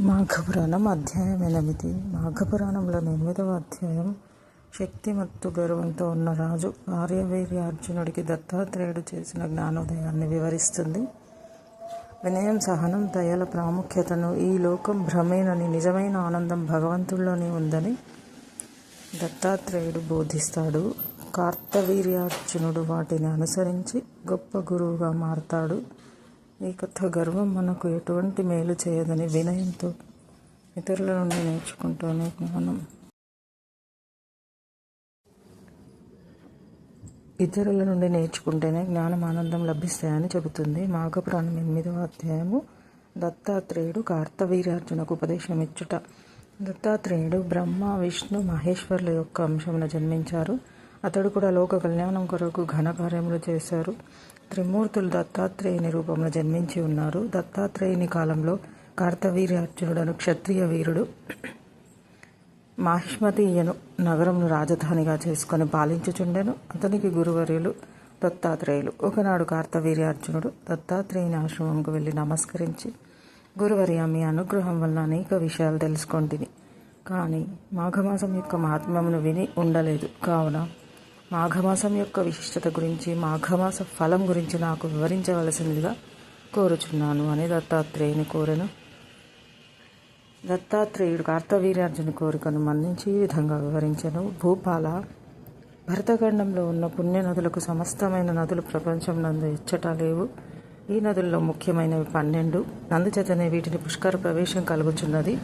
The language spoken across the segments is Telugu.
మాఘపురాణం అధ్యాయం ఎనిమిది. మాఘపురాణంలోని ఎనిమిదవ అధ్యాయం. శక్తిమత్తు గర్వంతో ఉన్న రాజు ఆర్యవీర్య అర్జునుడికి దత్తాత్రేయుడు చేసిన జ్ఞానోదయాన్ని వివరిస్తుంది. వినయం సహనం దయల ప్రాముఖ్యతను ఈ లోకం భ్రమేనని నిజమైన ఆనందం భగవంతుల్లోనే ఉందని దత్తాత్రేయుడు బోధిస్తాడు. కార్తవీర్యార్జునుడు వాటిని అనుసరించి గొప్ప గురువుగా మారతాడు. ఈ గర్వం మనకు ఎటువంటి మేలు చేయదని వినయంతో ఇతరుల నుండి నేర్చుకుంటూనే జ్ఞానం ఇతరుల నుండి నేర్చుకుంటేనే జ్ఞానం ఆనందం లభిస్తాయని చెబుతుంది మాఘపురాణం ఎనిమిదవ అధ్యాయము. దత్తాత్రేయుడు కార్తవీర్యార్జునకు ఉపదేశం ఇచ్చుట. దత్తాత్రేయుడు బ్రహ్మ విష్ణు మహేశ్వరుల యొక్క అంశమున జన్మించారు. అతడు కూడా లోక కళ్యాణం కొరకు ఘనకార్యములు చేశారు. త్రిమూర్తులు దత్తాత్రేయుని రూపంలో జన్మించి ఉన్నారు. దత్తాత్రేయుని కాలంలో కార్తవీర్యార్జునుడను క్షత్రియ వీరుడు మాహిష్మతీయను నగరంను రాజధానిగా చేసుకొని పాలించుచుండెను. అతనికి గురువర్యులు దత్తాత్రేయులు. ఒకనాడు కార్తవీర్యార్జునుడు దత్తాత్రేయుని ఆశ్రమంకు వెళ్ళి నమస్కరించి గురువర్య మీ అనుగ్రహం వల్ల అనేక విషయాలు తెలుసుకొంటిని. కానీ మాఘమాసం యొక్క మహాత్మ్యమును విని ఉండలేదు. కావున మాఘమాసం యొక్క విశిష్టత గురించి మాఘమాస ఫలం గురించి నాకు వివరించవలసిందిగా కోరుచున్నాను అని దత్తాత్రేయుని కోరెను. దత్తాత్రేయుడు కార్తవీర్యార్జుని కోరికను మన్నించి ఈ విధంగా వివరించను. భూపాల భరతఖండంలో ఉన్న పుణ్య నదులకు సమస్తమైన నదులు ప్రపంచం నందు ఇచ్చట లేవు. ఈ నదుల్లో ముఖ్యమైనవి పన్నెండు. అందుచేతనే వీటిని పుష్కర ప్రవేశం కలుగుచున్నది.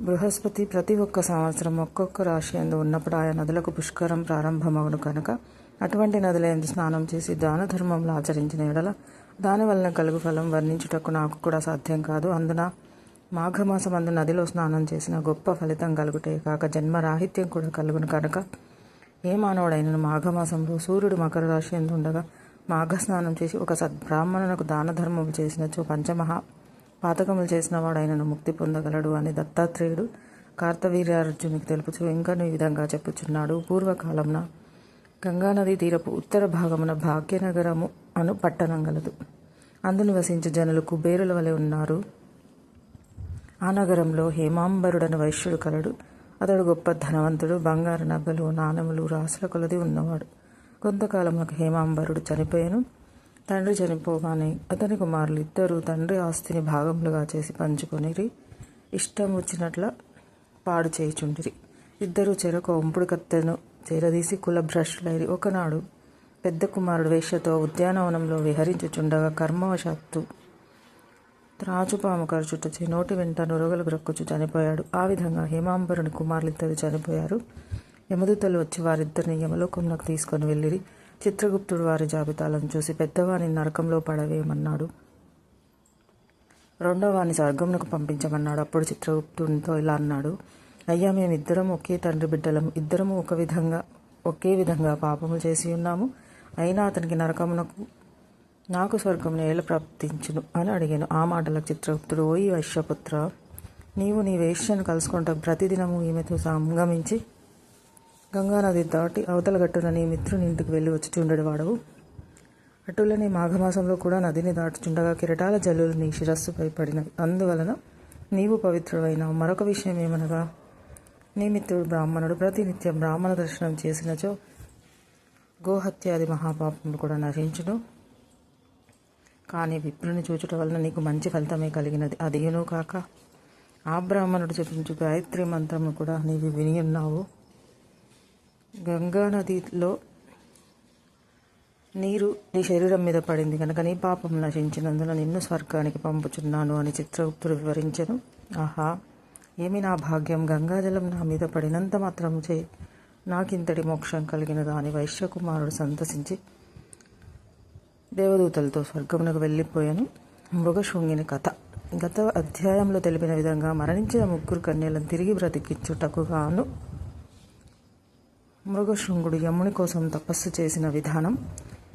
బృహస్పతి ప్రతి ఒక్క సంవత్సరం ఒక్కొక్క రాశి ఎందు ఉన్నప్పుడు ఆయా నదులకు పుష్కరం ప్రారంభమవును కనుక అటువంటి నదులందు స్నానం చేసి దాన ధర్మంలో ఆచరించిన ఎడల దానివలన కలుగు ఫలం వర్ణించుటకు నాకు కూడా సాధ్యం కాదు. అందున మాఘమాసమందు నదిలో స్నానం చేసిన గొప్ప ఫలితం కలుగుటే కాక జన్మ రాహిత్యం కూడా కలుగును కనుక ఏ మానవుడైన మాఘమాసంలో సూర్యుడు మకర రాశి ఎందు ఉండగా మాఘ స్నానం చేసి ఒక సద్బ్రాహ్మణునకు దాన ధర్మం చేసినచో పంచమహా పాతకములు చేసిన ఆయనను ముక్తి పొందగలడు అని దత్తాత్రేయుడు కార్తవీర్యార్జునికి తెలుపుచు ఇంకను ఈ విధంగా చెప్పుచున్నాడు. పూర్వకాలంన గంగానది తీరపు ఉత్తర భాగమున భాగ్యనగరము అను పట్టణం గలదు. అందు నివసించే జనులు కుబేరుల వలె ఉన్నారు. ఆ నగరంలో హేమాంబరుడని వైశ్యుడు కలడు. అతడు గొప్ప ధనవంతుడు బంగారు నగలు నాణములు రాసుల కొలది ఉన్నవాడు. కొంతకాలంలో హేమాంబరుడు చనిపోయాను. తండ్రి చనిపోగానే అతని కుమారులు ఇద్దరు తండ్రి ఆస్తిని భాగములుగా చేసి పంచుకొనిరి ఇష్టం వచ్చినట్ల పాడు చేయుచుండిరి. ఇద్దరు చెరకు ఒంపుడు కత్తెను చేరదీసి కుల భ్రష్టులైరి ఒకనాడు పెద్ద కుమారుడు వేషతో ఉద్యానవనంలో విహరించుచుండగా కర్మవశాత్తు త్రాచుపాము ఖర్చుటచే నోటి వెంట నురగలు గ్రక్కుచు చనిపోయాడు. ఆ విధంగా హేమాంబరుని కుమారులిద్దరు చనిపోయారు. యమదూతలు వచ్చి వారిద్దరిని యమలోకంలోకి తీసుకొని వెళ్ళిరి. చిత్రగుప్తుడు వారి జాబితాలను చూసి పెద్దవాని నరకంలో పడవేయమన్నాడు. రెండోవాని స్వర్గమునకు పంపించమన్నాడు. అప్పుడు చిత్రగుప్తునితో ఇలా అన్నాడు. అయ్యా మేమిద్దరం ఒకే తండ్రి బిడ్డలము ఇద్దరము ఒక విధంగా ఒకే విధంగా పాపము చేసి ఉన్నాము. అయినా అతనికి నరకమునకు నాకు స్వర్గమును ఏళ్ళ ప్రాప్తించును అని అడిగాను. ఆ మాటలకు చిత్రగుప్తుడు ఓయి వైశ్యపుత్ర నీవు నీ వేష్యను కలుసుకుంటా ప్రతిదినము ఈమెతో సంగమించి గంగానది దాటి అవతల గట్టున నీ మిత్రుని ఇంటికి వెళ్ళి వచ్చి చుండెడవాడవు అటులనే మాఘమాసంలో కూడా నదిని దాటుచుండగా కిరటాల జల్లులు నీ శిరస్సుపై పడినవి. అందువలన నీవు పవిత్రుడైన మరొక విషయం ఏమనగా నీ మిత్రుడు బ్రాహ్మణుడు ప్రతినిత్యం బ్రాహ్మణ దర్శనం చేసినచో గోహత్యాది మహాపాపములు కూడా నశించును. కానీ విప్రుని చూచుట వలన నీకు మంచి ఫలితమే కలిగినది. అదేనూ కాక ఆ బ్రాహ్మణుడు చెప్పించు గాయత్రి మంత్రము కూడా నీవు విని ఉన్నావు. గంగా నదిలో నీరు నీ శరీరం మీద పడింది కనుక నీ పాపం నశించినందున నిన్ను స్వర్గానికి పంపుచున్నాను అని చిత్రగుప్తుడు వివరించను. ఆహా ఏమి నా భాగ్యం? గంగాజలం నా మీద పడినంత మాత్రం చే నాకింతటి మోక్షం కలిగినదా అని వైశ్యకుమారుడు సంతసించి దేవదూతలతో స్వర్గమునకు వెళ్ళిపోయాను. మృగశృంగిని కథ. గత అధ్యాయంలో తెలిపిన విధంగా మరణించిన ముగ్గురు కన్యలను తిరిగి బ్రతికించుటకు గాను మృగశృంగుడు యముని కోసం తపస్సు చేసిన విధానం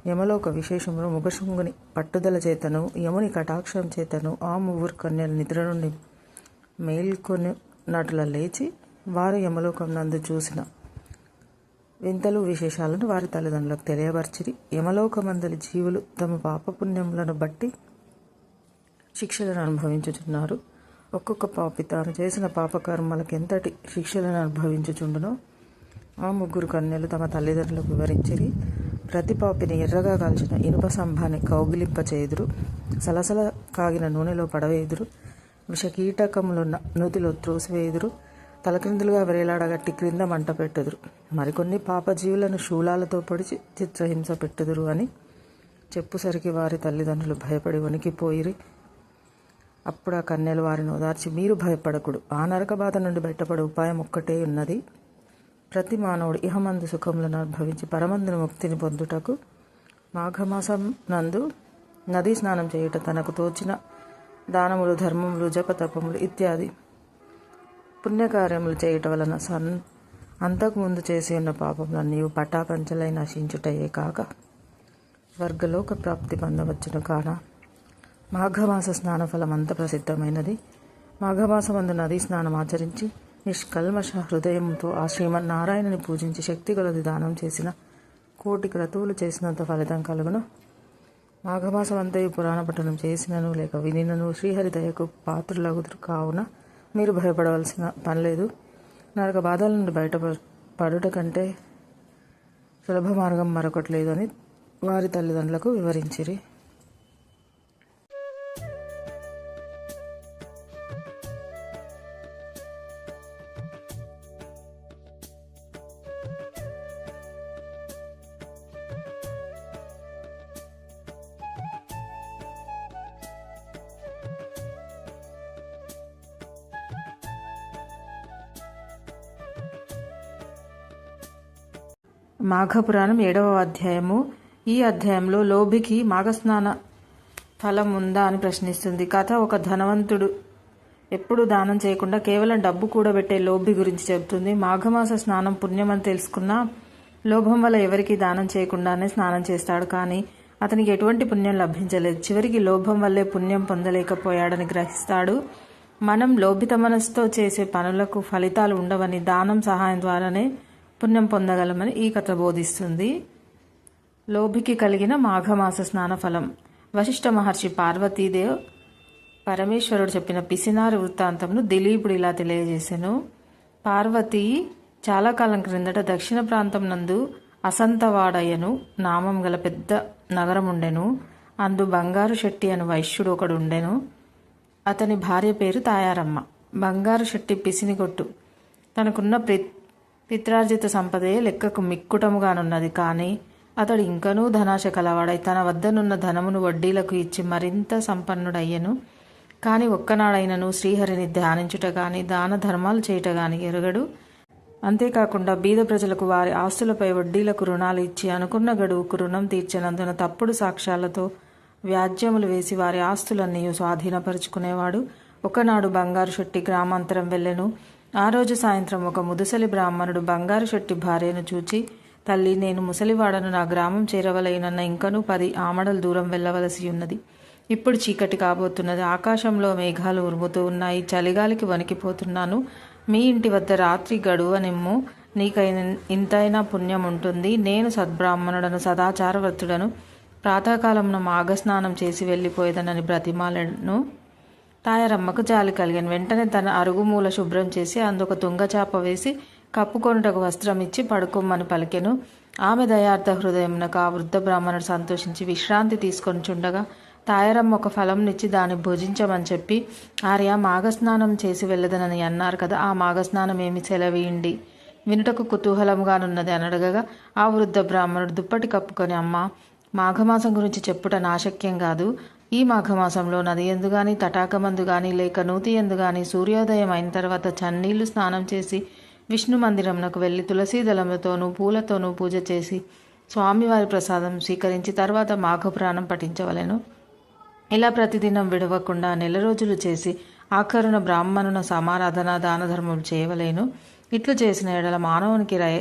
యమలోక విశేషములు మృగశృంగుని పట్టుదల చేతను యముని కటాక్షం చేతను ఆ ముగ్గురు కన్యల నిద్ర నుండి మేల్కొని నటుల లేచి వారు యమలోకం నందు చూసిన వింతలు విశేషాలను వారి తల్లిదండ్రులకు తెలియపరిచిరి. యమలోకమందలి జీవులు తమ పాపపుణ్యములను బట్టి శిక్షలను అనుభవించుచున్నారు. ఒక్కొక్క పాపి తాను చేసిన పాపకర్మలకు ఎంతటి శిక్షలను అనుభవించుచుండునో ఆ ముగ్గురు కన్యలు తమ తల్లిదండ్రులకు వివరించిరి. ప్రతి పాపిని ఎర్రగా కాల్చిన ఇనుప స్తంభాన్ని కౌగిలింపచేయుదురు సలసల కాగిన నూనెలో పడవేయుదురు. విషకీటకములు నూతిలో త్రోసివేయుదురు. తలక్రిందులుగా వేలాడగట్టి క్రింద మంట పెట్టుదురు. మరికొన్ని పాపజీవులను శూలాలతో పొడిచి చిత్రహింస పెట్టుదురు అని చెప్పుసరికి వారి తల్లిదండ్రులు భయపడి వణికిపోయిరి. అప్పుడు ఆ కన్యలు వారిని ఓదార్చి మీరు భయపడకుడు. ఆ నరక బాధ నుండి బయటపడే ఉపాయం ఒక్కటే ఉన్నది. ప్రతి మానవుడు ఇహమందు సుఖములను అనుభవించి పరమందుని ముక్తిని పొందుటకు మాఘమాసం నందు నదీ స్నానం చేయుట తనకు తోచిన దానములు ధర్మములు జపతపములు ఇత్యాది పుణ్యకార్యములు చేయుట వలన సన్ అంతకుముందు చేసి ఉన్న పాపములన్నీ పటాపంచలై నశించుటయే కాక స్వర్గలోక ప్రాప్తి పొందవచ్చును కాన. మాఘమాస స్నాన ఫలం అంత ప్రసిద్ధమైనది. మాఘమాసమందు నదీ స్నానం ఆచరించి నిష్కల్మష హృదయంతో ఆ శ్రీమన్నారాయణని పూజించి శక్తి కొలది దానం చేసిన కోటి క్రతువులు చేసినంత ఫలితం కలుగును. మాఘమాసమంతయు పురాణ పఠనం చేసినను లేక వినినను శ్రీహరి దయకు పాత్రులగుదురు కావున మీరు భయపడవలసిన పని లేదు నరక బాధల నుండి బయట పడుట కంటే సులభ మార్గం మరొకటి లేదని వారి తల్లిదండ్రులకు వివరించిరి. మాఘపురాణం ఏడవ అధ్యాయము. ఈ అధ్యాయంలో లోభికి మాఘస్నాన ఫలం ఉందా అని ప్రశ్నిస్తుంది. కథ ఒక ధనవంతుడు ఎప్పుడు దానం చేయకుండా కేవలం డబ్బు కూడబెట్టే లోభి గురించి చెబుతుంది. మాఘమాస స్నానం పుణ్యమని తెలుసుకున్నా లోభం వల్ల ఎవరికి దానం చేయకుండానే స్నానం చేస్తాడు. కానీ అతనికి ఎటువంటి పుణ్యం లభించలేదు. చివరికి లోభం వల్లే పుణ్యం పొందలేకపోయాడని గ్రహిస్తాడు. మనం లోభిత మనసుతో చేసే పనులకు ఫలితాలు ఉండవని దానం సహాయం ద్వారానే పుణ్యం పొందగలమని ఈ కథ బోధిస్తుంది. లోభికి కలిగిన మాఘమాస స్నాన ఫలం. వశిష్ఠ మహర్షి పార్వతీదేవ్ పరమేశ్వరుడు చెప్పిన పిసినారి వృత్తాంతంను దిలీపుడు ఇలా తెలియజేశాను పార్వతి చాలా కాలం క్రిందట దక్షిణ ప్రాంతం నందు అసంతవాడయ్యను నామం గల పెద్ద నగరం ఉండెను అందు బంగారు శెట్టి అని వైశ్యుడు ఒకడు ఉండెను అతని భార్య పేరు తాయారమ్మ. బంగారు శెట్టి పిసినిగొట్టు తనకున్న ప్రి పిత్రార్జిత సంపదే లెక్కకు మిక్కుటముగానున్నది. కానీ అతడు ఇంకనూ ధనాశ కలవాడై తన వద్దనున్న ధనమును వడ్డీలకు ఇచ్చి మరింత సంపన్నుడయ్యను. కాని ఒక్కనాడైనను శ్రీహరిని ధ్యానించుట గాని దాన ధర్మాలు చేయుట గాని ఎరుగడు. అంతేకాకుండా బీద ప్రజలకు వారి ఆస్తులపై వడ్డీలకు రుణాలు ఇచ్చి అనుకున్న గడువుకు రుణం తీర్చినందున తప్పుడు సాక్ష్యాలతో వ్యాజ్యములు వేసి వారి ఆస్తులన్నీ స్వాధీనపరుచుకునేవాడు. ఒకనాడు బంగారు శెట్టి గ్రామాంతరం వెళ్ళెను. ఆ రోజు సాయంత్రం ఒక ముదుసలి బ్రాహ్మణుడు బంగారు శెట్టి భార్యను చూచి తల్లి నేను ముసలివాడను నా గ్రామం చేరవలైనన్న ఇంకనూ పది ఆమడల దూరం వెళ్ళవలసి ఉన్నది. ఇప్పుడు చీకటి కాబోతున్నది. ఆకాశంలో మేఘాలు ఉరుముతూ ఉన్నాయి. చలిగాలికి వణికిపోతున్నాను. మీ ఇంటి వద్ద రాత్రి గడువనిమ్ము. నీకైన ఇంతైనా పుణ్యం ఉంటుంది. నేను సద్బ్రాహ్మణుడను సదాచారవృత్తుడను ప్రాతకాలంలో మాఘస్నానం చేసి వెళ్ళిపోయేదనని బ్రతిమాలను. తాయారమ్మకు జాలి కలిగాను వెంటనే తన అరుగుమూల శుభ్రం చేసి అందుకు తుంగచాప వేసి కప్పుకొనుటకు వస్త్రం ఇచ్చి పడుకోమని పలికెను. ఆమె దయార్థ హృదయమునకు ఆ వృద్ధ బ్రాహ్మణుడు సంతోషించి విశ్రాంతి తీసుకొని చుండగా తాయారమ్మ ఒక ఫలంనిచ్చి దాన్ని భుజించమని చెప్పి ఆర్య మాఘస్నానం చేసి వెళ్ళదనని అన్నారు కదా ఆ మాఘస్నానం ఏమి సెలవేయండి? వినుటకు కుతూహలంగానున్నది అని అడగగా ఆ వృద్ధ బ్రాహ్మణుడు దుప్పటి కప్పుకొని అమ్మ మాఘమాసం గురించి చెప్పుట నాశక్యం కాదు ఈ మాఘమాసంలో నది ఎందు కానీ తటాకమందు కానీ లేక నూతి ఎందు కానీ సూర్యోదయం అయిన తర్వాత చన్నీళ్ళు స్నానం చేసి విష్ణు మందిరంనకు వెళ్ళి తులసీ దళములతోనూ పూలతోనూ పూజ చేసి స్వామివారి ప్రసాదం స్వీకరించి తర్వాత మాఘపురాణం పఠించవలెను. ఇలా ప్రతిదినం విడవకుండా నెల రోజులు చేసి ఆఖరున బ్రాహ్మణున సమారాధన దాన ధర్మం చేయవలేను. ఇట్లు చేసిన ఎడల మానవునికి రై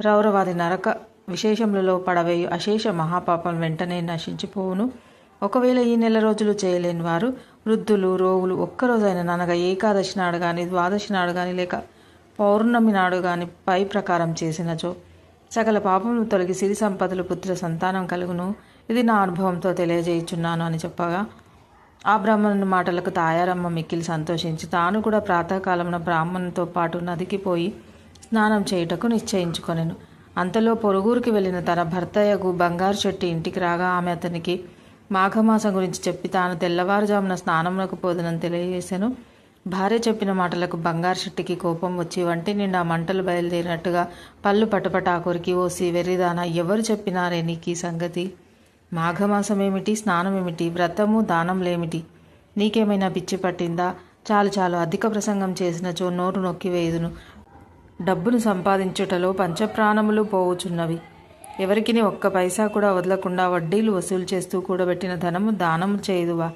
రౌరవాది నరక విశేషములలో పడవేయు అశేష మహాపాపం వెంటనే నశించిపోవును. ఒకవేళ ఈ నెల రోజులు చేయలేని వారు వృద్ధులు రోగులు ఒక్కరోజైన అనగా ఏకాదశి నాడు కానీ ద్వాదశి నాడు కానీ లేక పౌర్ణమి నాడు కానీ పై ప్రకారం చేసినచో సకల పాపములు తొలగి సిరి సంపదలు పుత్ర సంతానం కలుగును. ఇది నా అనుభవంతో తెలియజేయుచున్నాను అని చెప్పగా ఆ బ్రాహ్మణుని మాటలకు తాయారమ్మ మిక్కిలి సంతోషించి తాను కూడా ప్రాతకాలమున బ్రాహ్మణునితో పాటు నదికి పోయి స్నానం చేయుటకు నిశ్చయించుకొనెను. అంతలో పొరుగురికి వెళ్ళిన తన భర్తయ్యకు బంగారు చెట్టు ఇంటికి రాగా ఆమె అతనికి మాఘమాసం గురించి చెప్పి తాను తెల్లవారుజామున స్నానమునకు పోదునని తెలియజేశాను. భార్య చెప్పిన మాటలకు బంగారు శెట్టికి కోపం వచ్చి వంటి నిండా మంటలు బయలుదేరినట్టుగా పళ్ళు పటపటాకురికి ఓసి వెర్రిదానా ఎవరు చెప్పినారే నీకు ఈ సంగతి? మాఘమాసం ఏమిటి స్నానం ఏమిటి వ్రతము దానంలేమిటి నీకేమైనా పిచ్చి పట్టిందా? చాలు చాలు అధిక ప్రసంగం చేసినచో నోరు నొక్కివేయుదును డబ్బును సంపాదించుటలో పంచప్రాణములు పోవుచున్నవి. ఎవరికిని ఒక్క పైసా కూడా వదలకుండా వడ్డీలు వసూలు చేస్తూ కూడబెట్టిన ధనము దానము చేయుదువా?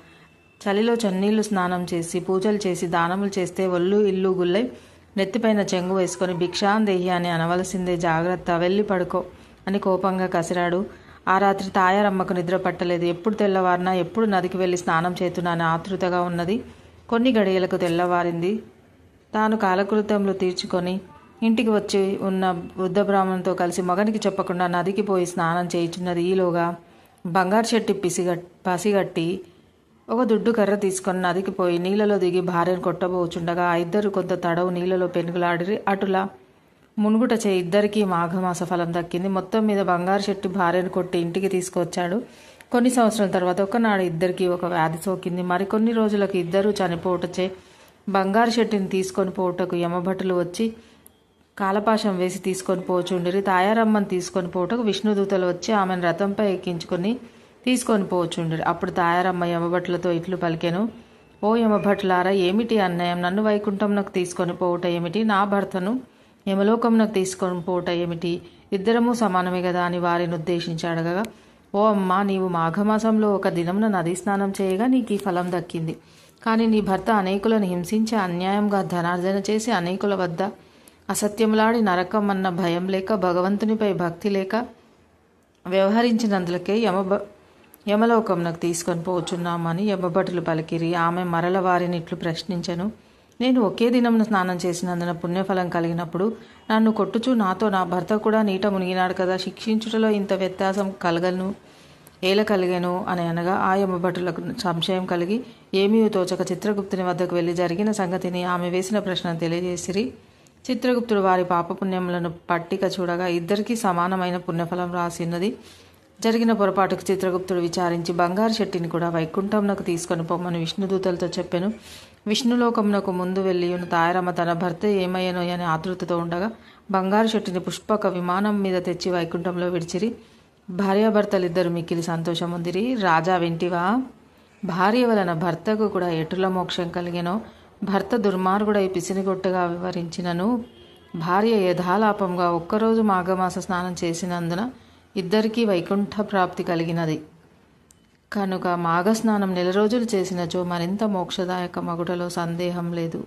చలిలో చన్నీళ్ళు స్నానం చేసి పూజలు చేసి దానములు చేస్తే ఒళ్ళు ఇల్లు గుల్లై నెత్తిపైన చెంగు వేసుకొని భిక్షాందేహి అని అనవలసిందే జాగ్రత్త. వెళ్ళి పడుకో అని కోపంగా కసిరాడు. ఆ రాత్రి తాయారమ్మకు నిద్ర పట్టలేదు. ఎప్పుడు తెల్లవారినా ఎప్పుడు నదికి వెళ్ళి స్నానం చేతున్నా అని ఆతృతగా ఉన్నది. కొన్ని గడియలకు తెల్లవారింది. తాను కాలకృతంలో తీర్చుకొని ఇంటికి వచ్చి ఉన్న వృద్ధ బ్రాహ్మణుతో కలిసి మగనికి చెప్పకుండా నదికి పోయి స్నానం చేయించున్నది ఈలోగా బంగారు చెట్టు పిసిగట్ పసిగట్టి ఒక దుడ్డు కర్ర తీసుకొని నదికి పోయి నీళ్ళలో దిగి భార్యను కొట్టబోచుండగా ఆ ఇద్దరు కొంత తడవు నీళ్ళలో పెనుగులాడిరి అటులా మునుగుట చే ఇద్దరికీ మాఘమాస ఫలం దక్కింది. మొత్తం మీద బంగారు చెట్టు భార్యను కొట్టి ఇంటికి తీసుకొచ్చాడు. కొన్ని సంవత్సరాల తర్వాత ఒకనాడు ఇద్దరికి ఒక వ్యాధి సోకింది. మరికొన్ని రోజులకు ఇద్దరూ చనిపోవటచే బంగారు చెట్టుని తీసుకొని పోవటకు యమభటులు వచ్చి కాలపాశం వేసి తీసుకొని పోచుండిరి తాయారమ్మని తీసుకొని పోవటకు విష్ణుదూతలు వచ్చి ఆమెను రథంపై ఎక్కించుకొని తీసుకొని పోచుండిరి అప్పుడు తాయారమ్మ యమభట్లతో ఇట్లు పలికెను ఓ యమభట్లారా ఏమిటి అన్యాయం? నన్ను వైకుంఠంనకు తీసుకొని పోవుట ఏమిటి? నా భర్తను యమలోకంనకు తీసుకొని పోవుట ఏమిటి? ఇద్దరము సమానమే కదా? అని వారిని ఉద్దేశించి అడగగా ఓ అమ్మ నీవు మాఘమాసంలో ఒక దినమున నదీ స్నానం చేయగా నీకు ఈ ఫలం దక్కింది. కానీ నీ భర్త అనేకులను హింసించి అన్యాయంగా ధనార్జన చేసి అనేకుల వద్ద అసత్యములాడి నరకం అన్న భయం లేక భగవంతునిపై భక్తి లేక వ్యవహరించినందులకే యమ యమలోకంనకు తీసుకొని పోచున్నామని యమభటులు పలికిరి. ఆమె మరల వారిని ఇట్లు ప్రశ్నించను. నేను ఒకే దినం స్నానం చేసినందున పుణ్యఫలం కలిగినప్పుడు నన్ను కొట్టుచు నాతో నా భర్త కూడా నీట మునిగినాడు కదా శిక్షించుటలో ఇంత వ్యత్యాసం కలగను ఏల కలిగాను అని అనగా ఆ యమభటులకు సంశయం కలిగి ఏమీ తోచక చిత్రగుప్తుని వద్దకు వెళ్ళి జరిగిన సంగతిని ఆమె వేసిన ప్రశ్న తెలియజేసిరి. చిత్రగుప్తుడు వారి పాపపుణ్యములను పట్టిక చూడగా ఇద్దరికీ సమానమైన పుణ్యఫలం రాసిన్నది జరిగిన పొరపాటుకు చిత్రగుప్తుడు విచారించి బంగారు శెట్టిని కూడా వైకుంఠంనకు తీసుకొని పోమని విష్ణుదూతలతో చెప్పాను. విష్ణులోకమునకు ముందు వెళ్ళి తాయరమ్మ తన భర్త ఏమయ్యనో అని ఆతృతతో ఉండగా బంగారు శెట్టిని పుష్పక విమానం మీద తెచ్చి వైకుంఠంలో విడిచిరి. భార్యాభర్తలిద్దరు మిక్కిలి సంతోషం ఉందిరి రాజా వింటివా భార్య వలన భర్తకు కూడా ఎటుల మోక్షం కలిగెనో భర్త దుర్మార్గుడై పిసినిగొట్టుగా వివరించినను. భార్య యథాలాపంగా ఒక్కరోజు మాఘమాస స్నానం చేసినందున ఇద్దరికీ వైకుంఠ ప్రాప్తి కలిగినది. కనుక మాఘస్నానం నెల రోజులు చేసినచో మరింత మోక్షదాయక మగుటలో సందేహం లేదు.